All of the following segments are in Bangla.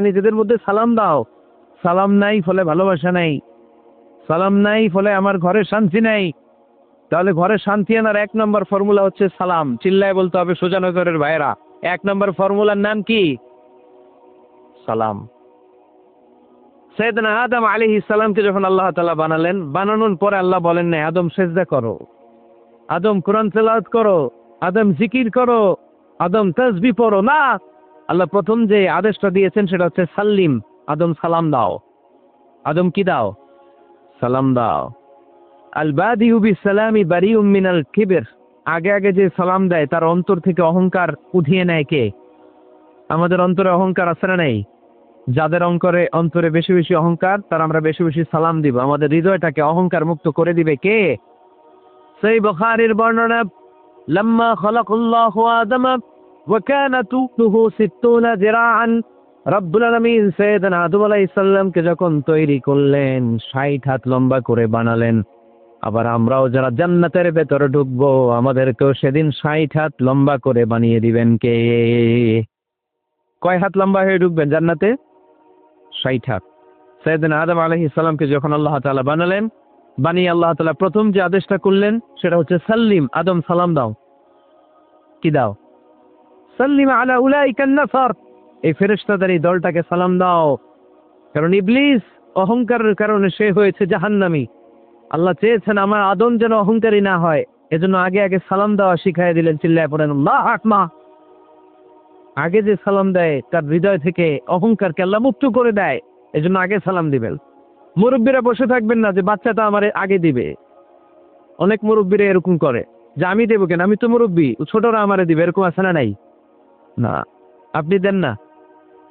নিজেদের মধ্যে সালাম দাও। সালাম নাই ফলে ভালোবাসা নাই। সালাম নাই ফলে আমার ঘরে শান্তি নাই। তাহলে ঘরে শান্তি আনার এক নম্বর ফর্মুলা হচ্ছে সালাম। চিল্লায় বলতে হবে সোজানগরের ভাইরা এক নম্বর ফর্মুলার নাম কি? সালাম। সৈয়দনা আদম আলী ইসলামকে যখন আল্লাহ তালা বানালেন, বানানোর পরে আল্লাহ বলেন না আদম সেজদা করো। আদম কোরআন তেলাওয়াত করো। আদম জিকির করো। আদম তসবি পড়ো। না আল্লাহ প্রথম যে আদেশটা দিয়েছেন সেটা হচ্ছে সাল্লিম, আদম সালাম দাও। আদম কি দাও? সালাম দাও। আল বাদিউবি সালামি বারি মিনাল কিবের। আগে আগে যে সালাম দেয়, তার অন্তর থেকে অহংকার উঠিয়ে নেয় কে? আমাদের অন্তরে অহংকার আছে না নেই? যাদের অঙ্করে অন্তরে বেশি বেশি অহংকার, তার আমরা বেশি বেশি সালাম দিব। আমাদের হৃদয়টাকে অহংকার মুক্ত করে দিবে কে? সেই বখারির বর্ণনা, লম্মা খলাকুল্লাহ আদম ওয়াকান তুহু সিত্তুনা জিরাআন রব্বুল আলমিন সৈয়দনা আদম আলাইসাল্লামকে যখন তৈরি করলেন, ষাট হাত লম্বা করে বানালেন। আবার আমরাও যারা জান্নাতের ভেতরে ঢুকবো, আমাদেরকেও সেদিন ষাট হাত লম্বা করে বানিয়ে দিবেন কে? কয় হাত লম্বা হয়ে ঢুকবেন জান্নাতে? ষাট হাত। সৈয়দিন আদম আলহিসাল্লামকে যখন আল্লাহ তালা বানালেন, বানিয়ে আল্লাহ তালা প্রথম যে আদেশটা করলেন, সেটা হচ্ছে সাল্লিম, আদম সালাম দাও। কি দাও? সাল্লিম আলা উলাইকান নাফার এই ফেরেশতাদের এই দলটাকে সালাম দাও। কারণ ইবলিস অহংকারের কারণে সে হয়েছে জাহান্নামী। আল্লাহ চেয়েছেন আমার আদম যেন অহংকারী না হয়। এজন্য আগে আগে সালাম দেওয়া শিখাই দিলেন চিল্লায় পড়েন, আল্লাহ আকমা। আগে যে সালাম দেয়, তার হৃদয় থেকে অহংকারকে আল্লাহ মুক্ত করে দেয়। এজন্য আগে সালাম দিবেন। মুরব্বীরা বসে থাকবেন না যে বাচ্চাটা আমার আগে দিবে। অনেক মুরব্বীরা এরকম করে, যে আমি দেবো কেন? আমি তো মুরব্বী, ছোটরা আমারে দিবে, এরকম আছে না নাই? না, আপনি দেন না।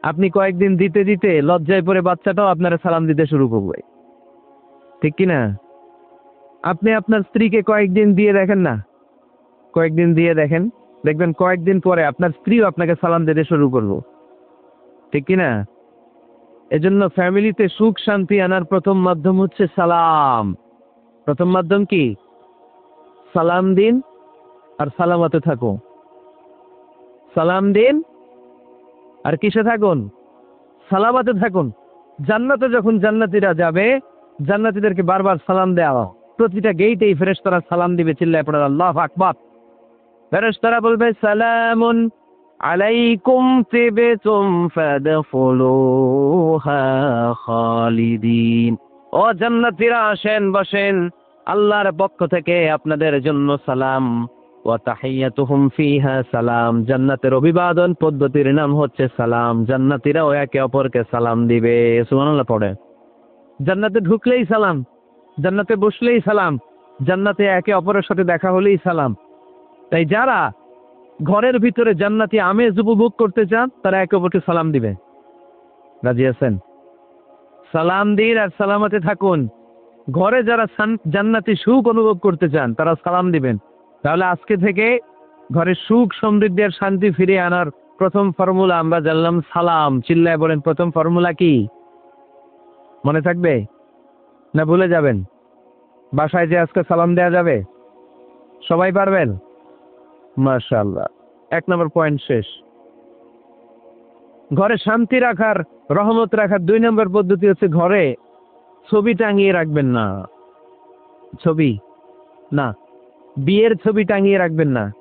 আপনি কয়েকদিন দিতে দিতে লজ্জায় পড়ে বাচ্চাটাও আপনারা সালাম দিতে শুরু করবে। ঠিক কি না? আপনি আপনার স্ত্রীকে কয়েকদিন দিয়ে দেখেন না। কয়েকদিন দিয়ে দেখেন, দেখবেন কয়েকদিন পরে আপনার স্ত্রীও আপনাকে সালাম দিতে শুরু করব। ঠিক কি না? এজন্য ফ্যামিলিতে সুখ শান্তি আনার প্রথম মাধ্যম হচ্ছে সালাম। প্রথম মাধ্যম কি? সালাম দিন আর সালামতে থাকো। সালাম দিন। আর কিসে থাকুন? সালামাতে থাকুন। জান্নাতে যখন জান্নাতিরা যাবে, জান্নাতিদেরকে বারবার সালাম দেওয়া প্রতিটা গেইটেই ফেরেশতারা সালাম দিবে, চিল্লায় পড়ে আল্লাহ আকবার। ফেরেশতারা বলবে, সালামুন আলাইকুম তিবতুম ফাদখুলুহা খালিদিন। ও জান্নাতীরা, আসেন, বসেন। আল্লাহর পক্ষ থেকে আপনাদের জন্য সালাম। ওয়া তাহিয়াতুহুম ফিহা সালাম। জান্নাতের অভিবাদন পদ্ধতির নাম হচ্ছে সালাম। জান্নাতীরাও একে অপরকে সালাম দিবে, সুবহানাল্লাহ পড়ে। জান্নাতে ঢুকলেই সালাম, জান্নাতে বসলেই সালাম, জান্নাতে একে অপরের সাথে দেখা হলেই সালাম। তাই যারা ঘরের ভিতরে জান্নাতি আমেজ উপভোগ করতে চান, তারা একে অপরকে সালাম দিবে। রাজি আছেন? সালাম দিন আর সালামতে থাকুন। ঘরে যারা জান্নাতি সুখ অনুভব করতে চান, তারা সালাম দিবেন। তাহলে আজকে থেকে ঘরে সুখ সমৃদ্ধি আর শান্তি ফিরিয়ে আনার প্রথম ফর্মুলা আমরা জানলাম সালাম। চিল্লায় বলেন, প্রথম ফর্মুলা কি? মনে থাকবে? না ভুলে যাবেন? বাসায় যে আজকে সালাম দেওয়া যাবে? সবাই পারবেন? মাশাআল্লাহ। এক নম্বর পয়েন্ট শেষ। ঘরে শান্তি রাখার, রহমত রাখার দুই নম্বর পদ্ধতি হচ্ছে ঘরে ছবি টাঙিয়ে রাখবেন না। ছবি? না। বিয়ের ছবি টাঙিয়ে রাখবেন না।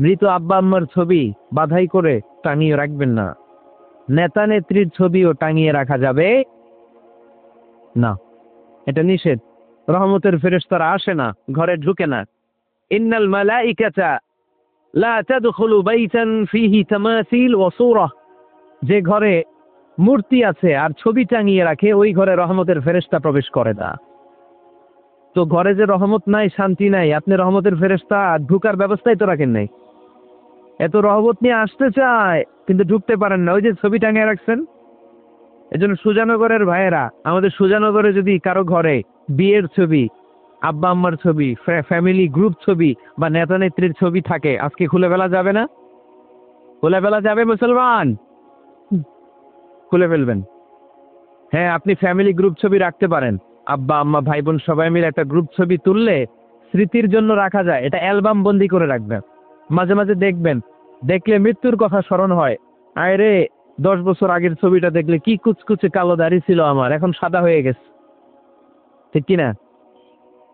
মৃত আব্বা আম্মার ছবি বাধাই করে টাঙিয়ে রাখবেন না। নেতা নেত্রীর ছবিও টাঙিয়ে রাখা যাবে না। এটা নিষেধ। রহমতের ফেরেশতারা আসে না, ঘরে ঢুকে না। ইন্নাল মালাইকাতা লা তাদখুলু বাইতান ফিহি তামাসিল ওয়া সূরা। যে ঘরে মূর্তি আছে আর ছবি টাঙিয়ে রাখে, ওই ঘরে রহমতের ফেরেশতা প্রবেশ করে না। তো ঘরে যে রহমত নাই শান্তি নাই আপনি রহমতের ফেরেশতা ঢুকার ব্যবস্থাই তো রাখেন নাই। এত রহমত নিয়ে আসতে চায় কিন্তু ঢুকতে পারেন না। ওই যে ছবি টাঙিয়ে রাখছেন। এজন্য সুজানগরের ভাইয়েরা আমাদের সুজানগরে যদি কারও ঘরে বিয়ের ছবি আব্বা আম্মার ছবি ফ্যামিলি গ্রুপ ছবি বা নেতা নেত্রীর ছবি থাকে আজকে খুলে ফেলা যাবে না? খুলে ফেলা যাবে মুসলমান? খুলে ফেলবেন। হ্যাঁ আপনি ফ্যামিলি গ্রুপ ছবি রাখতে পারেন। আব্বা, আম্মা ভাই বোন সবাই মিলে একটা গ্রুপ ছবি তুললে স্মৃতির জন্য রাখা যায়। এটা অ্যালবাম বন্দি করে রাখবেন। মাঝে মাঝে দেখবেন। দেখলে মৃত্যুর কথা স্মরণ হয়। আয় রে, দশ বছর আগের ছবিটা দেখলে কি কুচকুচে কালো দাড়ি ছিল আমার। এখন সাদা হয়ে গেছে। ঠিক কিনা?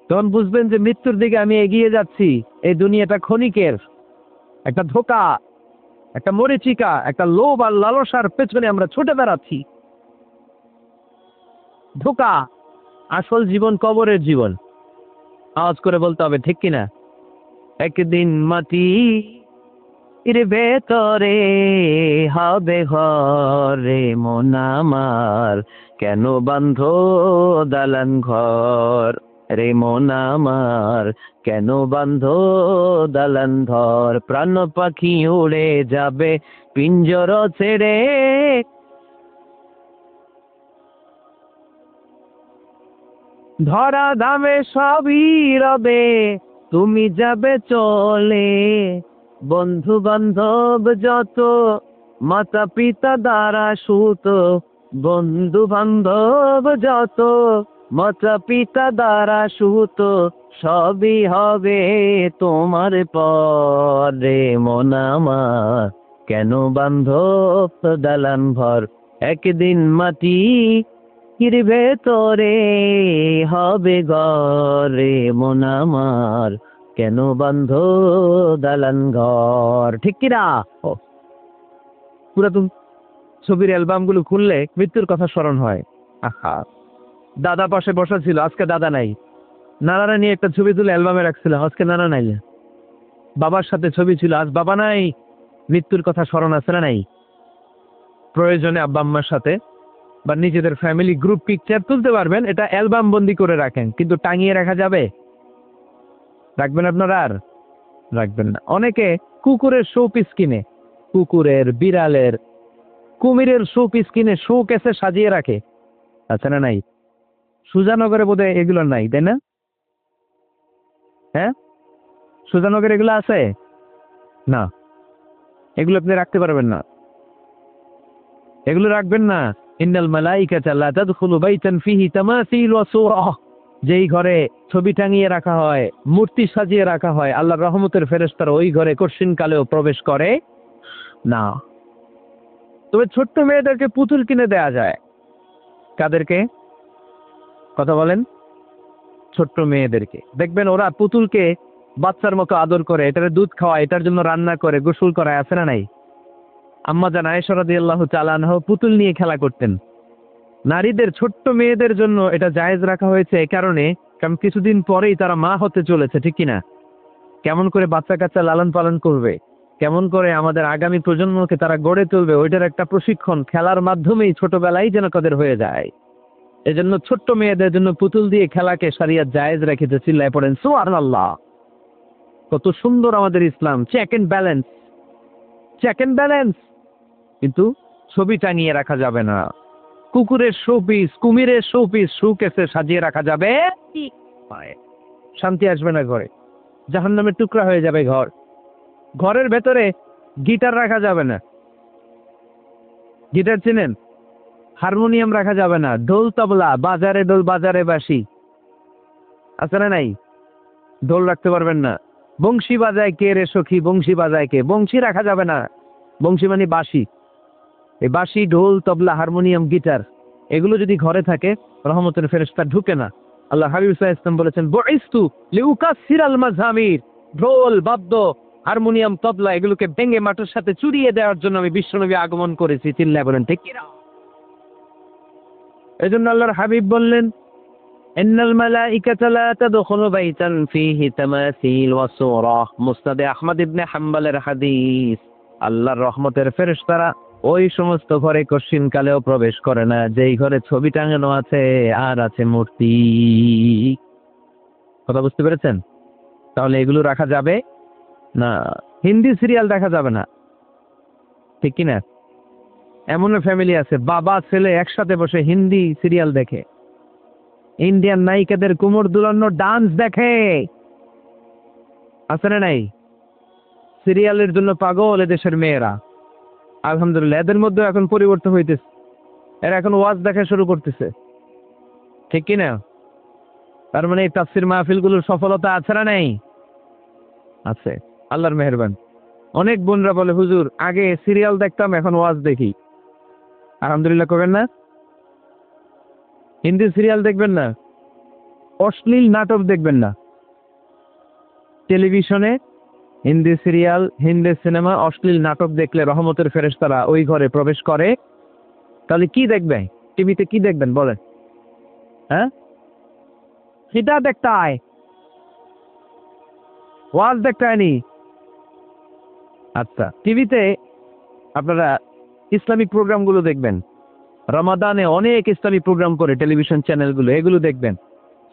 তখন বুঝবেন যে মৃত্যুর দিকে আমি এগিয়ে যাচ্ছি। এই দুনিয়াটা ক্ষণিকের। একটা ধোকা, একটা মরিচিকা, একটা লোভ আর লালসার পেছনে আমরা ছুটে বেড়াচ্ছি। ধোকা আসল জীবন কবরের জীবন। আওয়াজ করে বলতে হবে, ঠিক কিনা? একদিন মাটি এর ভেতরে হবে ঘরে, মন আমার কেন বান্ধ দালান ঘর? রে মন আমার কেন বান্ধ দালান ধর প্রাণ পাখি উড়ে যাবে, পিঞ্জর ছেড়ে ধরা দামে সবই রবে, তুমি যাবে চলে। বন্ধু বান্ধব যত মাতা পিতা দ্বারা সুত বন্ধু বান্ধব যত মাতা পিতা দ্বারা সুত, সবই হবে তোমার পরে। মন আমার কেন বান্ধব দালান ভর একদিন মাটি কির ভেতরে হবে ঘরে মন আমার। কেন বন্ধ দালান ঘর? ঠিক কিনা? পুরাতন ছবির অ্যালবামগুলো খুললে মৃত্যুর কথা স্মরণ হয়। আহা। দাদা পাশে বসা ছিল, আজকে দাদা নাই। নানারা নিয়ে একটা ছবি তুলে অ্যালবামে রাখছিলাম আজকে নানা নাই। বাবার সাথে ছবি ছিল, আজ বাবা নাই। মৃত্যুর কথা স্মরণ আছে না নাই? প্রয়োজনে আব্বা আম্মার সাথে বা নিজেদের ফ্যামিলি গ্রুপ পিকচার তুলতে পারবেন, এটা অ্যালবাম বন্দি করে রাখেন। কিন্তু টাঙিয়ে রাখা যাবে? রাখবেন আপনারা আর? রাখবেন না। অনেকে কুকুরের শো পিস কিনে, কুকুরের, বিড়ালের, কুমিরের শো পিস কিনে শো কেসে সাজিয়ে রাখে। আছে না নাই? সুজানগরে বোধহয় এগুলো নাই, তাই না? হ্যাঁ? সুজানগরে এগুলো আছে? না। এগুলো আপনি রাখতে পারবেন না। এগুলো রাখবেন না। ইন্নাল মালাইকাতা লা তাদখুলু বাইতান ফিহি তামাসিল ওয়া সূরা। যেই ঘরে ছবি টাঙিয়ে রাখা হয়, মূর্তি সাজিয়ে রাখা হয়, আল্লাহর রহমতের ফেরেশতারা ওই ঘরে কঠিন কালেও প্রবেশ করে না। তবে ছোট্ট মেয়েদেরকে পুতুল কিনে দেয়া যায়। কাদেরকে? কথা বলেন। ছোট্ট মেয়েদেরকে। দেখবেন ওরা পুতুলকে বাচ্চার মতো আদর করে, এটার দুধ খাওয়া এটার জন্য রান্না করে, গোসল করায়, আছে না নাই? আম্মা জান আয়েশরাদি আল্লাহ চালানহ পুতুল নিয়ে খেলা করতেন। নারীদের, ছোট্ট মেয়েদের জন্য এটা জায়েজ রাখা হয়েছে এই কারণে, কারণ কিছুদিন পরেই তারা মা হতে চলেছে, ঠিক কিনা? কেমন করে বাচ্চা কাচ্চা লালন পালন করবে? কেমন করে আমাদের আগামী প্রজন্মকে তারা গড়ে তুলবে? ওইটার একটা প্রশিক্ষণ খেলার মাধ্যমেই ছোটবেলায় যেন তাদের হয়ে যায়। এজন্য ছোট্ট মেয়েদের জন্য পুতুল দিয়ে খেলাকে সারিয়া জায়েজ রেখেছে, চিল্লায় পড়েন সোয়ার আল্লাহ কত সুন্দর আমাদের Islam check and balance check and balance কিন্তু ছবি টাঙিয়ে রাখা যাবে না। কুকুরের শোপিস কুমিরের শোপিস সুকেসে সাজিয়ে রাখা যাবে। শান্তি আসবে না ঘরে। জাহান নামের টুকরা হয়ে যাবে ঘর। ঘরের ভেতরে গিটার রাখা যাবে না। গিটার চিনেন? হারমোনিয়াম রাখা যাবে না। ঢোল তবলা বাজারে ঢোল বাজারে বাসি আছে না নাই? ঢোল রাখতে পারবেন না। বংশী বাজায় কে রে সখী? বংশী বাজায় কে? বংশী রাখা যাবে না। বংশী মানে বাঁশি। এই বাঁশি, ঢোল, তবলা, হারমোনিয়াম, গিটার, এগুলো যদি ঘরে থাকে, রহমতের ফেরেশতা ঢুকে না। আল্লাহ হাবিব ইসলাম বলেছেন, বইস্তু লিউকা সিরাল মাঝামির ঢোল, বাদ্য, হারমোনিয়াম, তবলা, এগুলোকে ভেঙে মাটির সাথে চুরিয়ে দেওয়ার জন্য আমি বিশ্বনবী আগমন করেছি চিল্লায় বলেন, ঠিক কিনা জন্য আল্লাহর হাবিব বললেন, ইন্নাল মালাইকাতা লা তাদখুলু বাইতান ফীহি তামাসিল ওয়া সূরা। মুসনাদে আহমদ ইবনে হাম্বলের হাদিস, আল্লাহর রহমতের ফেরেশতারা ওই সমস্ত ঘরে কশিন কালেও প্রবেশ করে না, যেই ঘরে ছবি টাঙানো আছে, আর আছে মূর্তি। কথা বুঝতে পেরেছেন? তাহলে এগুলো রাখা যাবে? না, হিন্দি সিরিয়াল দেখা যাবে না। ঠিক কি না এমন ফ্যামিলি আছে, বাবা, ছেলে একসাথে বসে হিন্দি সিরিয়াল দেখে। ইন্ডিয়ান নায়িকাদের কুমোর দুলান্ন ডান্স দেখে। আছে না নাই? সিরিয়ালের জন্য পাগল এদেশের মেয়েরা। আলহামদুলিল্লাহ, এদের মধ্যে এখন পরিবর্তন হইতেছে। এরা এখন ওয়াজ দেখা শুরু করতেছে। ঠিক কি না? তার মানে এই তাফসির মাহফিলগুলোর সফলতা আছে না নাই? আছে। আল্লাহর মেহরবান। অনেক বোনরা বলে, হুজুর, আগে সিরিয়াল দেখতাম, এখন ওয়াজ দেখি। আলহামদুলিল্লাহ করবেন না? হিন্দি সিরিয়াল দেখবেন না? অশ্লীল নাটক দেখবেন না? টেলিভিশনে হিন্দি সিরিয়াল, হিন্দি সিনেমা, অশ্লীল নাটক দেখলে রহমতের ফেরেশতারা ওই ঘরে প্রবেশ করে। তাহলে কি দেখবেন টিভিতে কি দেখবেন? বলেন। হ্যাঁ? সেটা দেখতে আয়। ওয়াজ দেখতে আয়নি। আচ্ছা টিভিতে আপনারা ইসলামিক প্রোগ্রামগুলো দেখবেন। রমাদানে অনেক ইসলামিক প্রোগ্রাম করে টেলিভিশন চ্যানেলগুলো, এগুলো দেখবেন।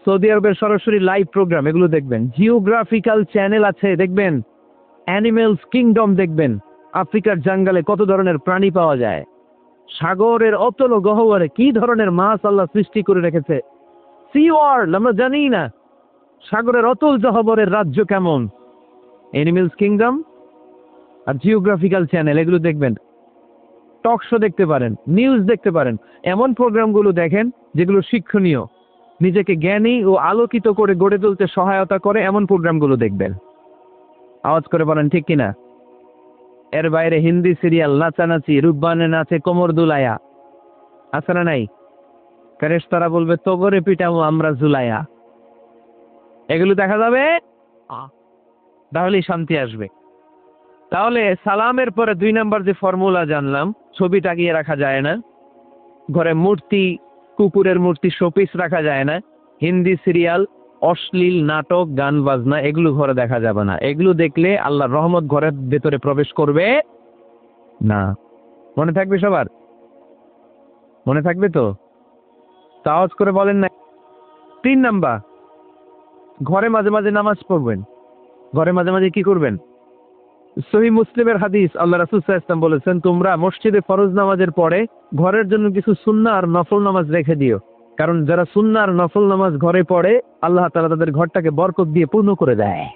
সৌদি আরবের সরাসরি লাইভ প্রোগ্রাম, এগুলো দেখবেন। জিওগ্রাফিক্যাল চ্যানেল আছে, দেখবেন। অ্যানিমেলস কিংডম দেখবেন। আফ্রিকার জঙ্গলে কত ধরনের প্রাণী পাওয়া যায়? সাগরের অতল গহ্বরে কি ধরনের মাছ আল্লাহ সৃষ্টি করে রেখেছে? সি ওয়ার্ল্ড আমরা জানি না। সাগরের অতল জহবরের রাজ্য কেমন? অ্যানিমেলস কিংডম আর জিওগ্রাফিক্যাল চ্যানেল এগুলো দেখবেন। টক শো দেখতে পারেন নিউজ দেখতে পারেন। এমন প্রোগ্রামগুলো দেখেন যেগুলো শিক্ষণীয়। নিজেকে জ্ঞানী ও আলোকিত করে গড়ে তুলতে সহায়তা করে এমন প্রোগ্রামগুলো দেখবেন। আওয়াজ করে বলেন, ঠিক কিনা? এর বাইরে হিন্দি সিরিয়াল, নাচানাচি রূপবানে নাচে কোমর দুলায়া। আছে না নাই? কারেশ তারা বলবে তগরে পিটাও আমরা জুলায়া। এগুলো দেখা যাবে? তাহলেই শান্তি আসবে। তাহলে সালামের পরে দুই নাম্বার যে ফর্মুলা জানলাম, ছবি টাকিয়ে রাখা যায় না। ঘরে মূর্তি, কুকুরের মূর্তি, শোপিস রাখা যায় না। হিন্দি সিরিয়াল অশ্লীল নাটক, গান, বাজনা, এগুলো ঘরে দেখা যাবে না। এগুলো দেখলে আল্লাহর রহমত ঘরের ভেতরে প্রবেশ করবে না। মনে থাকবে সবার? মনে থাকবে তো? তাওয়াজ করে বলেন না। তিন নাম্বার, ঘরে মাঝে মাঝে নামাজ পড়বেন। ঘরে মাঝে মাঝে কি করবেন? সহি মুসলিমের হাদিস, আল্লাহ রাসুল ইসলাম বলেছেন, তোমরা মসজিদে ফরজ নামাজের পরে ঘরের জন্য কিছু সুন্না আর নফল নামাজ রেখে দিও। কারণ যারা সুন্না আর নফল নামাজ ঘরে পড়ে, আল্লাহ তালা তাদের ঘরটাকে বরকত দিয়ে পূর্ণ করে দেয়।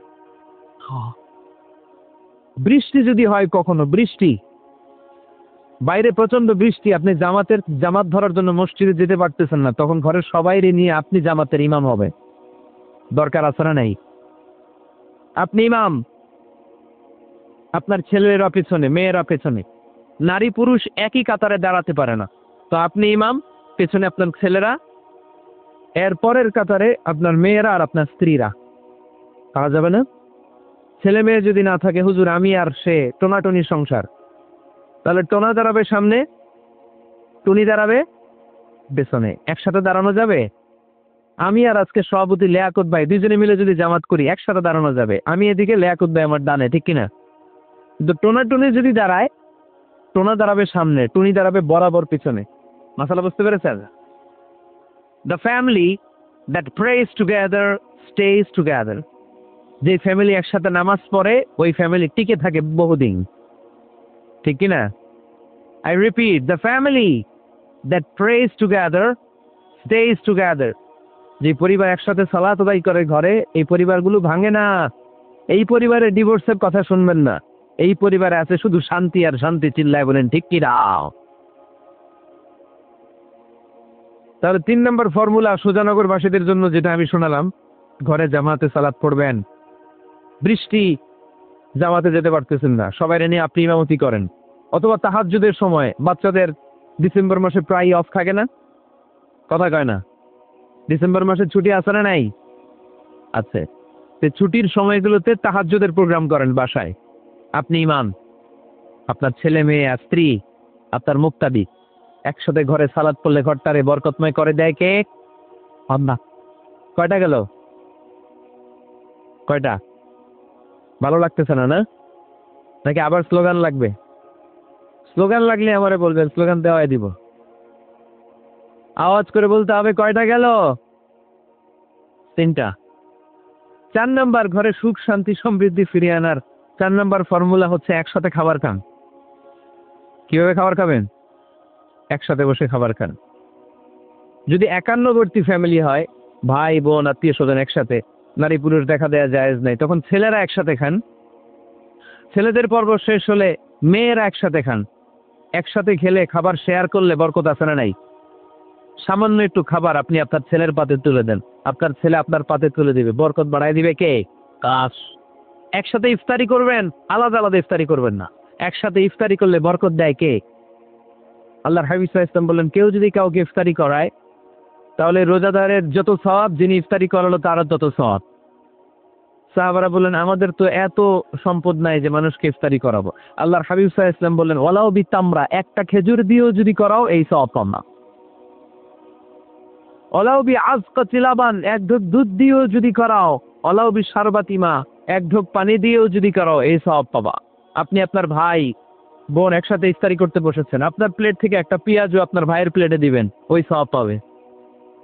বৃষ্টি যদি হয় কখনো, বৃষ্টি। বাইরে প্রচণ্ড বৃষ্টি, আপনি জামাতের, জামাত ধরার জন্য মসজিদে যেতে পারতেছেন না, তখন ঘরের সবাইরে নিয়ে আপনি জামাতের ইমাম হবে দরকার আছে না নাই? আপনি ইমাম। আপনার ছেলেরা পেছনে, মেয়েরা পেছনে। নারী পুরুষ একই কাতারে দাঁড়াতে পারে না। তো আপনি ইমাম? পেছনে আপনার ছেলেরা, এর পরের কাতারে আপনার মেয়েরা আর আপনার স্ত্রীরা। পাওয়া যাবে না? ছেলে মেয়ে যদি না থাকে, হুজুর, আমি আর সে, টোনাটনি সংসার। তাহলে টোনা দাঁড়াবে সামনে, টুনি দাঁড়াবে পেছনে। একসাথে দাঁড়ানো যাবে? আমি আর আজকে সভাপতি লেয়াকত ভাই দুজনে মিলে যদি জামাত করি, একসাথে দাঁড়ানো যাবে? আমি এদিকে লেয়াকত ভাই আমার ডানে, ঠিক কিনা? কিন্তু টোনা টুনি যদি দাঁড়ায়, টোনা দাঁড়াবে সামনে, টুনি দাঁড়াবে বরাবর পিছনে। মাসালা বুঝতে পেরেছেন? The family that prays together stays together যে ফ্যামিলি একসাথে নামাজ পড়ে, ওই ফ্যামিলি টিকে থাকে বহুদিন। ঠিক কিনা? I repeat the family that prays together stays together যে পরিবার একসাথে সালাত করে ঘরে, এই পরিবারগুলো ভাঙে না। এই পরিবারে ডিভোর্সের কথা শুনবেন না। এই পরিবারে আছে শুধু শান্তি আর শান্তি চিল্লায় বলেন, ঠিক কি তাহলে তিন নম্বর ফর্মুলা সুজানগরবাসীদের জন্য যেটা আমি শোনালাম, ঘরে জামাতে সালাত পড়বেন, বৃষ্টি জামাতে যেতে পারতেছেন না, সবাই নিয়ে আপনি ইমামতি করেন। অথবা তাহাজ্জুদের সময় বাচ্চাদের ডিসেম্বর মাসে প্রায় অফ থাকে না? কথা কয় না। ডিসেম্বর মাসে ছুটি আছে না নাই? আছে। তো ছুটির সময়গুলোতে তাহাজ্জুদের প্রোগ্রাম করেন বাসায়। আপনি ইমাম, আপনার ছেলে মেয়ে, স্ত্রী, আপনার মুক্তাদি। একসাথে ঘরে সালাদ পড়লে ঘরটারে বরকতময় করে দেয় কে? আম্মা কয়টা গেল? কয়টা? ভালো লাগতেছে না না? নাকি আবার স্লোগান লাগবে? স্লোগান লাগলে আমারে বলবেন, স্লোগান দেওয়াই দিব। আওয়াজ করে বলতে হবে, কয়টা গেল? তিনটা। চার নাম্বার, ঘরে সুখ, শান্তি, সমৃদ্ধি ফিরিয়ে আনার চার নাম্বার ফর্মুলা হচ্ছে একসাথে খাবার খান। কীভাবে খাবার খাবেন? একসাথে বসে খাবার খান। যদি একান্নবর্তী ফ্যামিলি হয়, ভাই, বোন, আত্মীয় স্বজন একসাথে, নারী পুরুষ দেখা দেওয়া জায়েজ নাই, তখন ছেলেরা একসাথে খান। ছেলেদের পর্ব শেষ হলে মেয়েরা একসাথে খান। একসাথে খেলে খাবার শেয়ার করলে বরকত আছে না নাই? সামান্য একটু খাবার আপনি আপনার ছেলের পাতে তুলে দেন। আপনার ছেলে আপনার পাতে তুলে দিবে। বরকত বাড়াই দিবে কে? কাশ। একসাথে ইফতারি করবেন, আলাদা আলাদা ইফতারি করবেন না। একসাথে ইফতারি করলে বরকত দেয় কে? আল্লাহর হাবিব ওয়াসাল্লাম বললেন, কেউ যদি কাউকে ইফতারি করায়, তাহলে রোজাদারের যত সওয়াব, যিনি ইফতারি করালো তারও তত সওয়াব। সাহাবারা বললেন, আমাদের তো এত সম্পদ নাই যে মানুষকে ইফতারি করাবো। আল্লাহর হাবিব আলাইহি ওয়াসাল্লাম বললেন ওয়ালাও বি তামরা একটা খেজুর দিয়েও যদি করাও, এই সব পাম না। ওলাও বি আজকা চিলাবান এক ঢোক দুধ দিয়েও যদি করাও ওলাও বি সারবাতিমা এক ঢোক পানি দিয়েও যদি করাও, এই সব পাবা। আপনি আপনার ভাই বোন একসাথে ইফতারি করতে বসেছেন। আপনার প্লেট থেকে একটা পেঁয়াজও আপনার ভাইয়ের প্লেটে দিবেন ওই সওয়াব পাবে।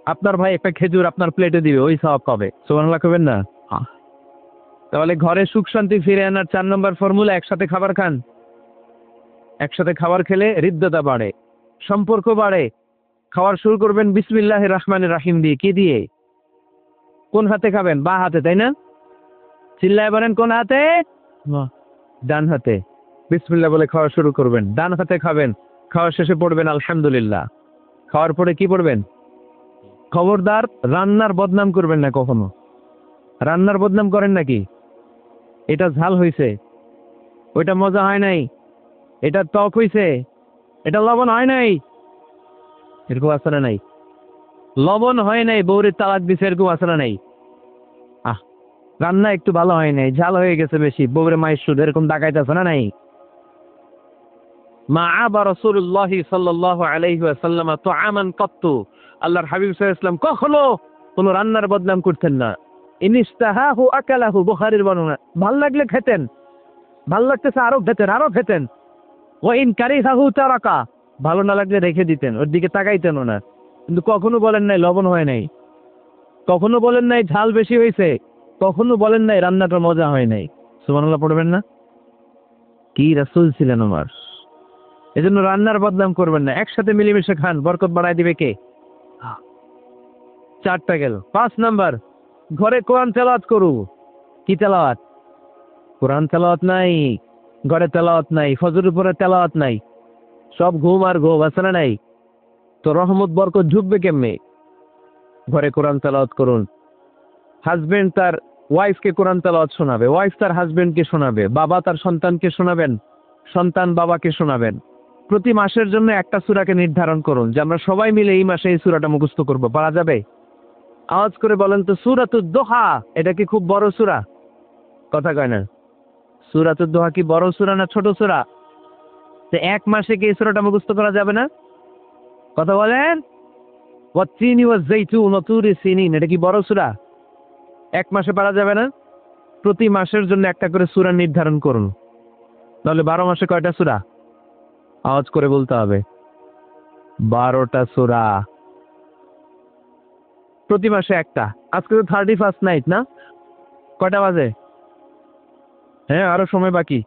আপনার ভাই একটা খেজুর আপনার প্লেটে দিবে ওই সওয়াব পাবে। সুবহানাল্লাহ করবেন না? তাহলে ঘরে সুখ শান্তি ফিরে আনার চার নম্বর ফর্মুলা একসাথে খাবার খান। একসাথে খাবার খেলে হৃদ্যতা বাড়ে সম্পর্ক বাড়ে। খাওয়ার শুরু করবেন বিসমিল্লাহ রহমান রাহিম দিয়ে। কি দিয়ে? কোন হাতে খাবেন? বা হাতে তাই না? চিল্লায় বলেন কোন হাতে? ডান হাতে। বিসমিল্লাহ বলে খাওয়া শুরু করবেন। ডান হাতে খাবেন। খাওয়ার শেষে পড়বেন, আলহামদুলিল্লাহ। খাওয়ার পরে কি পড়বেন? খবরদার, রান্নার বদনাম করবেন না কখনো? রান্নার বদনাম করেন নাকি? এটা ঝাল হইছে। ওইটা মজা হয় নাই। এটা টক হইছে। এটা লবণ হয় নাই। এরকম আসলে নাই। লবণ হয় নাই বৌরে তালাক দিছে, এরকম আসলে নাই। আহ, রান্না একটু ভালো হয় নাই। ঝাল হয়ে গেছে বেশি। বৌরে মায়ের সুদ, এরকম ডাকাইতেছে না নাই? মা আবা রসুল্লাহ সাল্লাহ আলাইহি ওয়াসাল্লাম তো আমান কত্তু। আল্লাহর হাবিব ওয়াসাল্লাম কখনো কোনো রান্নার বদনাম করতেন না। ইনিস্তাহাহু আকালাহু, বুখারীর বর্ণনা। ভালো লাগলে খেতেন। ভালো লাগতেছে আরও খেতেন আরও খেতেন। ও ইন কারিহাহু তারাকা, ভালো না লাগলে রেখে দিতেন, ওর দিকে তাকাইতেনও না। কিন্তু কখনো বলেন নাই, লবণ হয় নাই। কখনো বলেন নাই, ঝাল বেশি হয়েছে কখনো বলেন নাই, রান্নাটা মজা হয় নাই। সুবহানাল্লাহ, পড়বেন না? কি রাসূল ছিলেন আমার? এজন্য রান্নার বদনাম করবেন না। একসাথে মিলেমিশে খান। বরকত বাড়ায় দিবে কে? চারটা গেল। পাঁচ নাম্বার ঘরে কোরআন তেলাওয়াত করু কি তেলাওয়াত? কোরআন তেলাওয়াত নাই ঘরে তেলাওয়াত নাই ফজর উপরে তেলাওয়াত নাই। সব ঘুম আর ঘুম আছে না নাই? তো রহমত বরকত ঢুকবে কেমনে? ঘরে কোরআন তেলাওয়াত করুন। হাজবেন্ড তার ওয়াইফকে কোরআন তেলাওয়াত শোনাবে। ওয়াইফ তার হাজবেন্ডকে শোনাবে। বাবা তার সন্তানকে শোনাবেন। সন্তান বাবাকে শোনাবেন। প্রতি মাসের জন্য একটা সূরাকে নির্ধারণ করুন, যে আমরা সবাই মিলে এই মাসে এই সূরাটা মুখস্থ করব। পারা যাবে? আওয়াজ করে বলেন তো, সূরাতুদ দোহা, এটা কি খুব বড় সূরা? কথা কয় না। সূরাতুদ দোহা কি বড় সূরা না ছোট সূরা? তো এক মাসে কি এই সূরাটা মুখস্থ করা যাবে না? কথা বলেন। ওয়া এটা কি বড় সূরা? এক মাসে পারা যাবে না? প্রতি মাসের জন্য একটা করে সূরা নির্ধারণ করুন। তাহলে বারো মাসে কয়টা সূরা? আওয়াজ করে বলতে হবে। বারোটা সূরা। প্রতি মাসে একটা। আজকে তো থার্টি ফার্স্ট নাইট না? কয়টা বাজে? হ্যাঁ আরও সময় বাকি।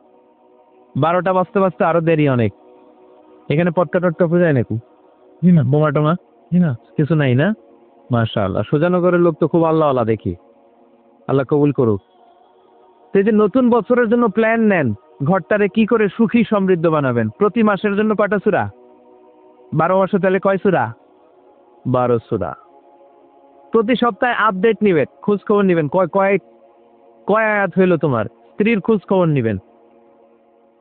বারোটা বাজতে বাজতে আরও দেরি অনেক। এখানে পটকা টটকা পূজায় নাকি? জি না। বোমা টোমা? জি না। কিছু নাই না? মাশা আল্লাহ সোজানগরের লোক তো খুব আল্লাহ আল্লাহ দেখি। আল্লাহ কবুল করুক। তো যে নতুন বছরের জন্য প্ল্যান নেন ঘরটারে কি করে সুখী সমৃদ্ধ বানাবেন? প্রতি মাসের জন্য কয়টা সুরা? বারো মাসে তাহলে কয় সুরা? বারো সুরা। প্রতি সপ্তাহে আপডেট নিবেন খোঁজ খবর নিবেন। কয় কয় কয় আয়াত হইল তোমার? স্ত্রীর খোঁজ খবর নিবেন,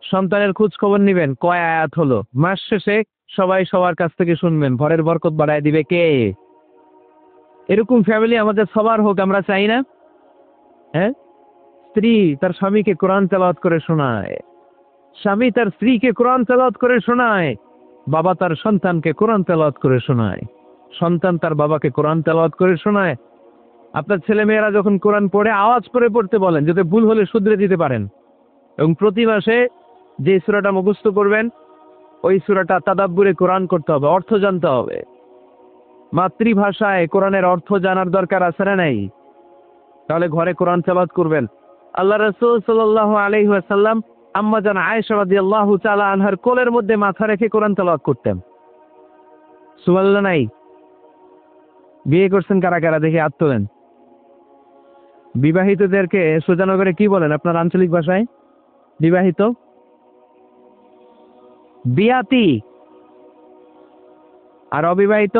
সন্তানের খোঁজ খবর নিবেন, কয় আয়াত হলো? মাস শেষে সবাই সবার কাছ থেকে শুনবেন ঘরের বরকত বাড়ায় দিবে কে? এরকম ফ্যামিলি আমাদের সবার হোক, আমরা চাই না। হ্যাঁ? স্ত্রী তার স্বামীকে কোরআন তেলাওয়াত করে শোনায়। স্বামী তার স্ত্রীকে কোরআন তেলাওয়াত করে শোনায়। বাবা তার সন্তানকে কোরআন তেলাওয়াত করে শোনায়। সন্তান তার বাবাকে কোরআন তেলাওয়াত করে শোনায়। আপনার ছেলে মেয়েরা যখন কোরআন পড়ে, আওয়াজ করে পড়তে বলেন, যাতে ভুল হলে শুধরে দিতে পারেন। এবং প্রতি মাসে যে সুরাটা মুখস্থ করবেন, ওই সুরাটা তাদাব্বুরে কোরআন করতে হবে, অর্থ জানতে হবে। মাতৃভাষায় কোরআনের অর্থ জানার দরকার আছে না নাই? তাহলে ঘরে কোরআন তেলাওয়াত করবেন। আল্লাহ রসুল সাল্লাহ আলহি আসাল্লাম আম্মা জান আয়েশা রাদিয়াল্লাহু তাআলা আনহার কোলের মধ্যে মাথা রেখে কোরআন তেলাওয়াত করতেন। সুবহানাল্লাহ নাই। বিয়ে করছেন কারা কারা দেখে হাত তোলেন। বিবাহিতদেরকে সোজানগরে কি বলেন আপনার আঞ্চলিক ভাষায়? বিবাহিত? বিয়াতি। আর অবিবাহিত?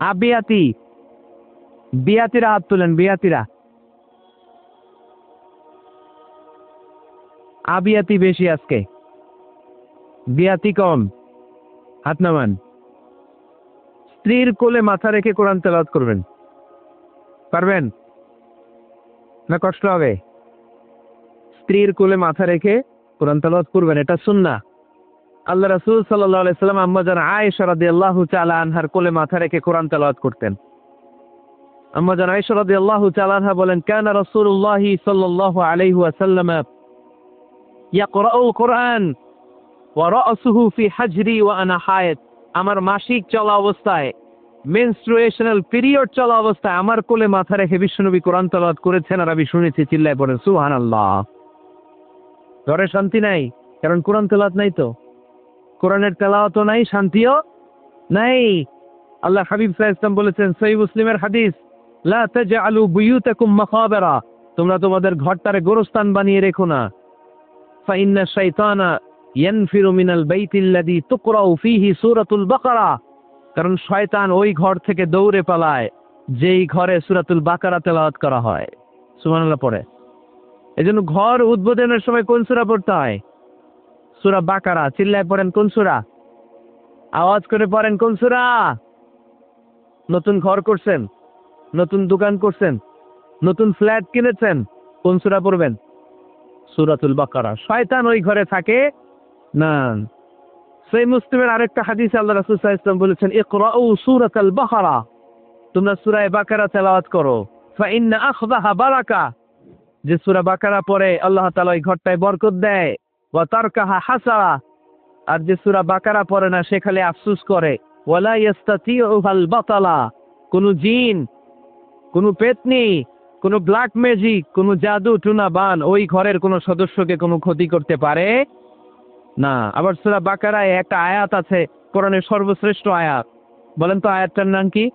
আবিয়াতি। বিয়াতিরা হাত তোলেন, বিয়াতিরা। আবিয়াতি বেশি আজকে। বিয়াতি কম। হাত নামান। স্ত্রীর কোলে মাথা রেখে কোরআন তেলাওয়াত করবেন। পারবেন? না কষ্ট হবে? স্ত্রীর কোলে মাথা রেখে কোরআন তেলাওয়াত করবেন, এটা সুন্নাহ। আল্লাহ রাসূল আলাইহি সাল্লাম, আম্মা জান আয়েশা রাদিয়াল্লাহু তাআলা আনহার কোলে মাথা রেখে কোরআন তেলাওয়াত করতেন। আম্মা জান আয়েশা রাদিয়াল্লাহু তাআলা আনহা বলেন, কানা রাসূলুল্লাহ সাল্লাল্লাহু আলাইহি ওয়াসাল্লাম ইয়াকরাউল কোরআন ওয়া রাসুহু ফি হাজরি ওয়া আনা হায়েত। আমার মাসিক চলা অবস্থায় মেনস্ট্রুয়েশনাল পিরিয়ড চলা অবস্থায় আমার কোলে মাথা রেখে বিশ্বনবী কোরআন তেলাওয়াত করেছেন আর আমি শুনেছি চিল্লায় পড়েন, সুবহানাল্লাহ। ঘরে শান্তি নাই, কারণ কোরআন তেলাওয়াত নাই তো। কোরআনের তেলাওয়াতও নাই, শান্তিও নাই। আল্লাহ হাবিব সাহা ইসলাম বলেছেন সহি মুসলিমের হাদিস, লা তাজআলু বুয়ুতাকুম মাকাবেরা তোমরা তোমাদের ঘরটারে গোরস্থান বানিয়ে রেখো না। ফাইন্না শাইতানা ইয়ানফিরু মিনাল বাইতিল্লাযী তুকরাউ ফীহি সূরাতুল বাকারা কারণ শয়তান ওই ঘর থেকে দৌড়ে পালায়, যেই ঘরে সুরাতুল বাকারা তেলাওয়াত করা হয়। সুবহানাল্লাহ পড়ে। এজন্য ঘর উদ্বোধনের সময় কোন সূরা পড়তে হয়? সূরা বাকারা। চিল্লায় পড়েন কোন সূরা? আওয়াজ করে পড়েন কোন সূরা? নতুন ঘর করছেন? নতুন দোকান করছেন? নতুন ফ্ল্যাট কিনেছেন? কোন সূরা পড়বেন? সূরাতুল বাকারা। শয়তান ওই ঘরে থাকে। না। সেই মুসলিমের আরেকটা হাদিসে আল্লাহ রাসূল সাল্লাল্লাহু আলাইহি ওয়াসাল্লাম বলেছেন, ইকরাউ সূরাতাল বাকারা। তোমরা সূরা বাকারা তেলাওয়াত করো। ফা ইন্না আখযাহা বারাকা। যে সূরা বাকারা পড়ে, আল্লাহ তাআলা ওই ঘরটায় বরকত দেয়। ওয়া তারকাহা হাসারা। আর যে সূরা বাকারা পড়ে না, সে খালি আফসোস করে। ওয়ালা ইয়াস্তাতিউহাল বাতালা। কোন জিন, কোন পেতনি কোন ব্ল্যাক ম্যাজিক কোনো জাদু, টুনা বান ওই ঘরের কোনো সদস্যকে কোনো ক্ষতি করতে পারে? না। আবার সূরা বাকারায় একটা আয়াত আছে, কোরআনের সর্বশ্রেষ্ঠ আয়াত। বলেন তো আয়াতটার নাম কি?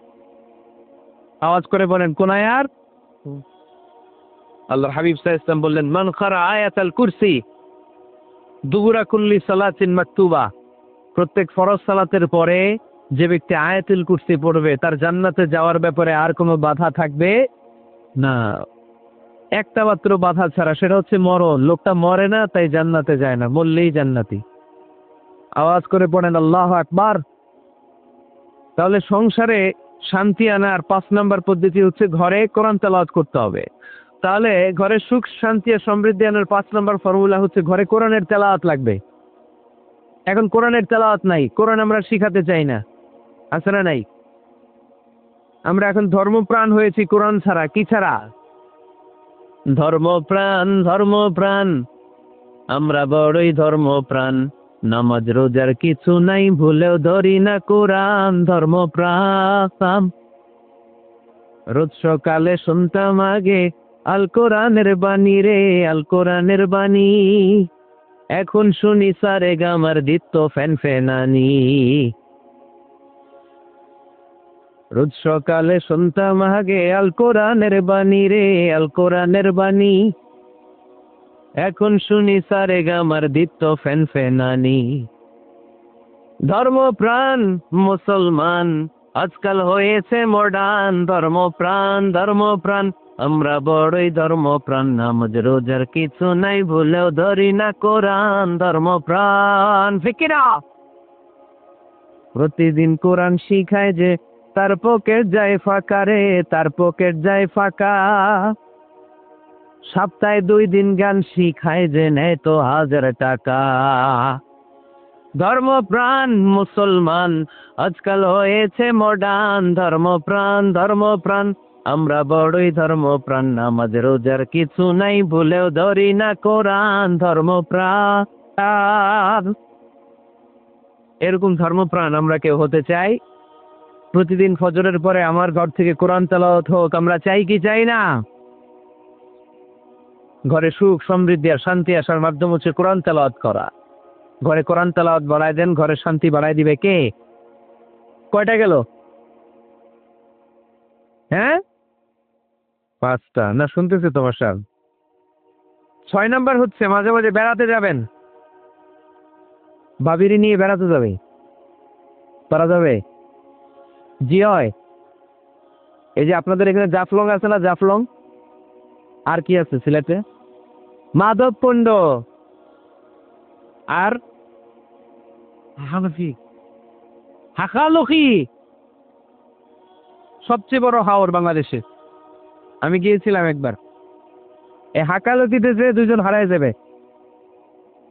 আওয়াজ করে বলেন, কোন আয়াত? আল্লাহ হাবিব আলাইহি ওয়াসাল্লাম বললেন, মান খারা আয়াতাল কুরসি, দুবুরা কুল্লি সালাতিন মাকতুবা। প্রত্যেক ফরজ সালাতের পরে যে ব্যক্তি আয়াতুল কুরসি পড়বে, তার জান্নাতে যাওয়ার ব্যাপারে আর কোনো বাধা থাকবে? না, একটা মাত্র বাধা ছাড়া, সেটা হচ্ছে মরণ। লোকটা মরে না, তাই জান্নাতে যায় না, মরলেই জান্নাতি। আওয়াজ করে পড়েন, আল্লাহ আকবার! তাহলে সংসারে শান্তি আনার পাঁচ নাম্বার পদ্ধতি হচ্ছে ঘরে কোরআন তেলাওয়াত করতে হবে। তাহলে ঘরে সুখ, শান্তি আর সমৃদ্ধি আনার পাঁচ নম্বর ফর্মুলা হচ্ছে ঘরে কোরআনের তেলাওয়াত লাগবে। এখন কোরআনের তেলাওয়াত নাই, কোরআন আমরা শিখাতে চাই না। আছে না নাই? আমরা এখন ধর্মপ্রাণ হয়েছি কোরআন ছাড়া, কি ছাড়া? ধর্মপ্রাণ ধর্মপ্রাণ, আমরা বড়ই ধর্মপ্রাণ, নামাজ, রোজার কিছু নাই, ভুলেও ধরি না কোরআন, ধর্মপ্রাণ। রোজ সকালে শুনতাম আগে, আল কোরআনের বাণী রে, আল কোরআনের বাণী। এখন শুনি সারে গামার দিত্য ফ্যান ফেনানি রোজ সকালে শুনতাম আগে আল কোরআনের বাণী রে, আল কোরআনের বাণী। এখন শুনি সারে গামার দিত্য ফ্যান ফেনানি। ধর্মপ্রাণ মুসলমান, আজকাল হয়েছে মডার্ন ধর্মপ্রাণ ধর্মপ্রাণ। আমরা বড়ই ধর্মপ্রাণ, নামাজ, রোজার কিছু নাই, ভুলেও ধরি না কোরআন ধর্ম প্রাণ ফিকিরা! প্রতিদিন কোরআন শিখায় যে তার পকেট যায় ফাঁকা রে, তার পকেট যায় ফাঁকা। সপ্তাহে দুই দিন গান শিখায় যে নেয় তো হাজার টাকা। ধর্মপ্রাণ মুসলমান, আজকাল হয়েছে মডার্ন ধর্মপ্রাণ ধর্মপ্রাণ, আমরা বড়ই ধর্ম ধর্মপ্রাণ। নামাজ, রোজার কিছু নাই, ভুলেও ধরি না কোরআন। ধর্মপ্রাণ। এরকম ধর্মপ্রাণ আমরা কেউ হতে চাই? প্রতিদিন ফজরের পরে আমার ঘর থেকে কোরআন তেলাওয়াত হোক, আমরা চাই কি চাই না? ঘরে সুখ, সমৃদ্ধি আর শান্তি আসার মাধ্যম হচ্ছে কোরআন তেলাওয়াত করা। ঘরে কোরআন তেলাওয়াত বাড়ায় দেন, ঘরে শান্তি বাড়ায় দিবে কে? কয়টা গেল? হ্যাঁ? পাঁচটা। না, শুনতেছি তোমার সাল ছয় নাম্বার হচ্ছে, মাঝে মাঝে বেড়াতে যাবেন। ভাবিরি নিয়ে বেড়াতে যাবে। পারা যাবে? জি হয়। এই যে আপনাদের এখানে জাফলং আছে না জাফলং? আর কি আছে সিলেটে? মাধব মাধবকুণ্ড আর? হানফি হাকালকি সবচেয়ে বড় হাওর বাংলাদেশে। আমি গিয়েছিলাম একবার। এই হাকালকিতে যে দুইজন হারায় যাবে।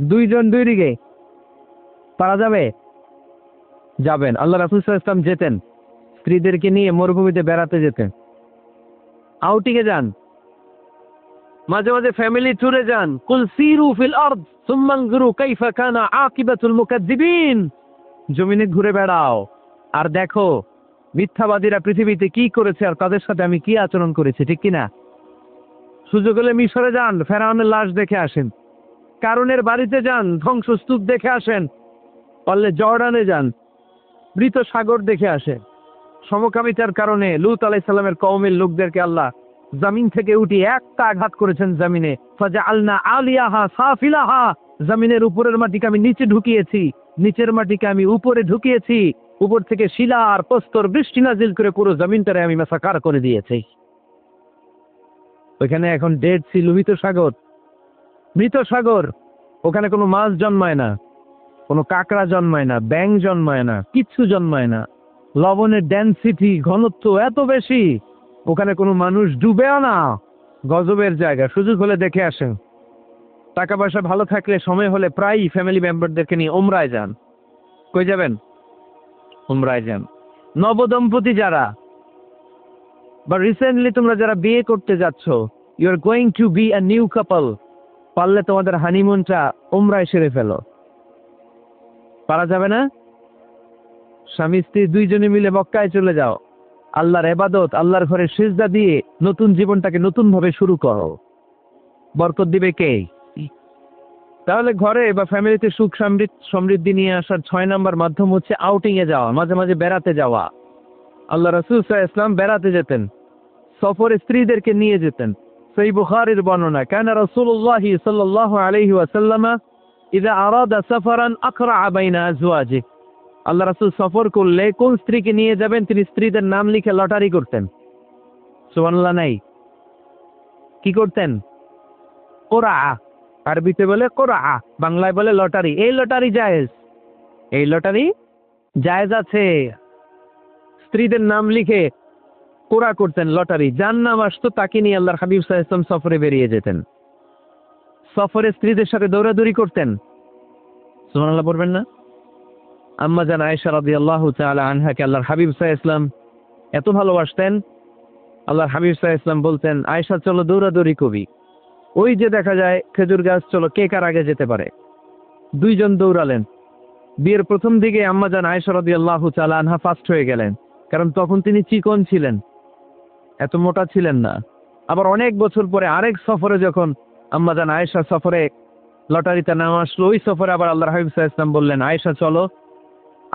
দুইজন দুই দিকে। পারা যাবে? যাবেন। আল্লাহ রাসুল ইসলাম যেতেন। স্ত্রীদেরকে নিয়ে মরুভূমিতে বেড়াতে যেতেন। আউটিংয়ে যান। মাঝে মাঝে ফ্যামিলি ট্যুরে যান। কুল সিরু ফিল আরদ সুম্মা আনজুরু কাইফা কানা আকিবাতুল মুকাজ্জিবিন। জমিনে ঘুরে বেড়াও। আর দেখো, মিথ্যাবাদীরা পৃথিবীতে কি করেছে আর তাদের সাথে আমি কি আচরণ করেছি, ঠিক কি না সুযোগ হলে মিশরে যান, ফেরাউনের লাশ দেখে আসেন। কারণের বাড়িতে যান, ধ্বংসস্তূপ দেখে আসেন। পারলে জর্ডানে যান। মৃত সাগর দেখে আসেন। সমকামিতার কারণে লুত আলাইসাল্লামের কওমের লোকদেরকে আল্লাহ জামিন থেকে উঠি একটা আঘাত করেছেন জামিনে। ফাজা আলনা আলিয়াহা সাফিলাহা। জামিনের উপরের মাটিকে আমি নিচে ঢুকিয়েছি। নিচের মাটিকে আমি উপরে ঢুকিয়েছি। উপর থেকে শিলা আর প্রস্তর বৃষ্টি নাজিল করে পুরো জমিনটারে আমি মেসাকার করে দিয়েছি। ওইখানে এখন ডেড সি লোহিত সাগর। মৃত সাগর। ওখানে কোনো মাছ জন্মায় না। কোনো কাঁকড়া জন্মায় না। ব্যাং জন্মায় না। কিচ্ছু জন্মায় না। লবণের ডেন্সিটি ঘনত্ব এত বেশি, ওখানে কোনো মানুষ ডুবেও না। গজবের জায়গা, সুযোগ হলে দেখে আসেন। টাকা পয়সা ভালো থাকলে সময় হলে প্রায়ই ফ্যামিলি মেম্বারদেরকে নিয়ে ওমরায় যান। কই যাবেন? ওমরায় যান। নবদম্পতি যারা, বা রিসেন্টলি তোমরা যারা বিয়ে করতে যাচ্ছ you are going to be a new couple পারলে তোমাদের হানিমুনটা ওমরায় সেরে ফেলো। পারা যাবে না? স্বামী স্ত্রী দুইজনে মিলে মক্কায় চলে যাও। আল্লাহর এবাদত আল্লাহর ঘরে সেজদা দিয়ে নতুন জীবনটাকে নতুন ভাবে শুরু করো। বরকত দিবে কে? তাহলে ঘরে বা ফ্যামিলিতে সুখ সমৃদ্ধ সমৃদ্ধি নিয়ে আসার ছয় নম্বর মাধ্যম হচ্ছে আউটিং এ যাওয়া, মাঝে মাঝে বেড়াতে যাওয়া। আল্লাহ রসুল ইসলাম বেড়াতে যেতেন। সফরে স্ত্রীদেরকে নিয়ে যেতেন। সেই বুখারির বর্ণনা, কেন রসুল্লাহি সাল্লাহ আলহি ওয়াসাল্লামা ইদা আরাদা সফরান আখরা আবাইনা আজওয়াজি আল্লাহ রাসুল সফর করলে কোন স্ত্রীকে নিয়ে যাবেন? তিনি স্ত্রীদের নাম লিখে লটারি করতেন। সুবহানাল্লাহ, নাই। কি করতেন? কোরা আরবিতে বলে কোরা বাংলায় বলে লটারি। এই লটারি জায়েজ। এই লটারি জায়েজ আছে। স্ত্রীদের নাম লিখে কোরা করতেন, লটারি। যার নাম আসতো, তাকে নিয়ে আল্লাহর হাবিব সাহা ইসলাম সফরে বেরিয়ে যেতেন। সফরে স্ত্রীদের সাথে দৌড়াদৌড়ি করতেন। সুবহানাল্লাহ, পড়বেন না? আম্মা জান আয়েশা রাদিয়াল্লাহু তাআলা আনহাকে আল্লাহর হাবিব সাহা ইসলাম এত ভালোবাসতেন। আল্লাহর হাবিব সাহা ইসলাম বলতেন, আয়েশা, চলো দৌড়াদৌড়ি কবি ওই যে দেখা যায়, খেজুর গাছ, চলো, কে কার আগে যেতে পারে? দুইজন দৌড়ালেন। বিয়ের প্রথম দিকে আম্মা জান আয়েশা রাদিয়াল্লাহু তাআলা আনহা ফার্স্ট হয়ে গেলেন, কারণ তখন তিনি চিকন ছিলেন। এত মোটা ছিলেন না। আবার অনেক বছর পরে আরেক সফরে যখন আম্মা জান আয়েশা সফরে লটারিতে নাম আসলো, ওই সফরে আবার আল্লাহ হাবিব সাহা ইসলাম বললেন, আয়েশা, চলো।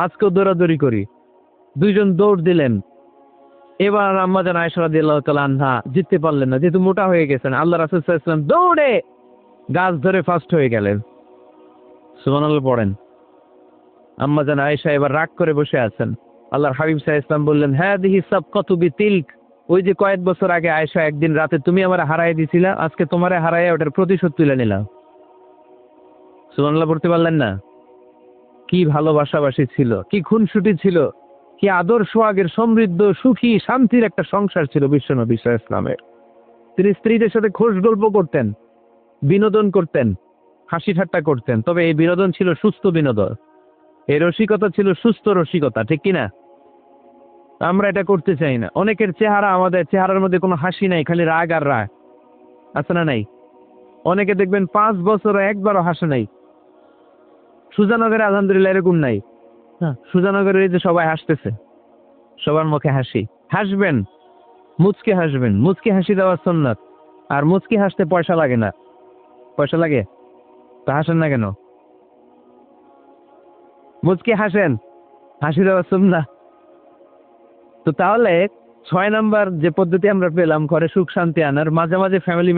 আজকেও দৌড়াদৌড়ি করি। দুইজন দৌড় দিলেন। এবার আম্মাজান আয়সা রাদিয়াল্লাহু তাআলা আনহা জিততে পারলেন না, যেহেতু মোটা হয়ে গেছেন। আল্লাহ রাসূল ওয়াসাল্লাম দৌড়ে গাছ ধরে ফার্স্ট হয়ে গেলেন। সুবহানাল্লাহ পড়েন। আম্মাজান আয়েশা এবার রাগ করে বসে আছেন। আল্লাহর হাবিব সাল্লাল্লাহু ইসলাম বললেন হ্যাঁ দিহি সব কত তিলক ওই যে কয়েক বছর আগে আয়েশা একদিন রাতে, তুমি আমার হারাই দিছিলা, আজকে তোমারে হারাইয়া ওটার প্রতিশোধ তুলে নিলাম। সুবহানাল্লাহ পড়তে পারলেন না? কি ভালোবাসাবাসী ছিল, কি খুনসুটি ছিল, কি আদর সোহাগের সমৃদ্ধ, সুখী, শান্তির একটা সংসার ছিল বিশ্বনবী ইসলামের তিনি স্ত্রীদের সাথে খোশ গল্প করতেন, বিনোদন করতেন, হাসি ঠাট্টা করতেন, তবে এই বিনোদন ছিল সুস্থ বিনোদন। এই রসিকতা ছিল সুস্থ রসিকতা, ঠিক কিনা? আমরা এটা করতে চাই না। অনেকের চেহারা আমাদের চেহারার মধ্যে কোনো হাসি নাই, খালি রাগ আর রাগ। আছে না নাই? অনেকে দেখবেন পাঁচ বছর একবারও হাসে নাই। সুজানগরে আলহামদুলিল্লাহ এরকম নাই। হ্যাঁ সুজানগরের এই যে সবাই হাসতেছে, সবার মুখে হাসি। হাসবেন, মুচকে হাসবেন, মুচকে হাসি দেওয়ার সন্ন্যত আর মুচকে হাসতে পয়সা লাগে না। পয়সা লাগে? তা হাসেন না কেন? মুচকে হাসেন, হাসি দেওয়ার সুন্নাত। তো তাহলে ছয় নাম্বার যে পদ্ধতি আমরা পেলাম, ঘরে সুখ শান্তি আনার, মাঝে মাঝে ফ্যামিলি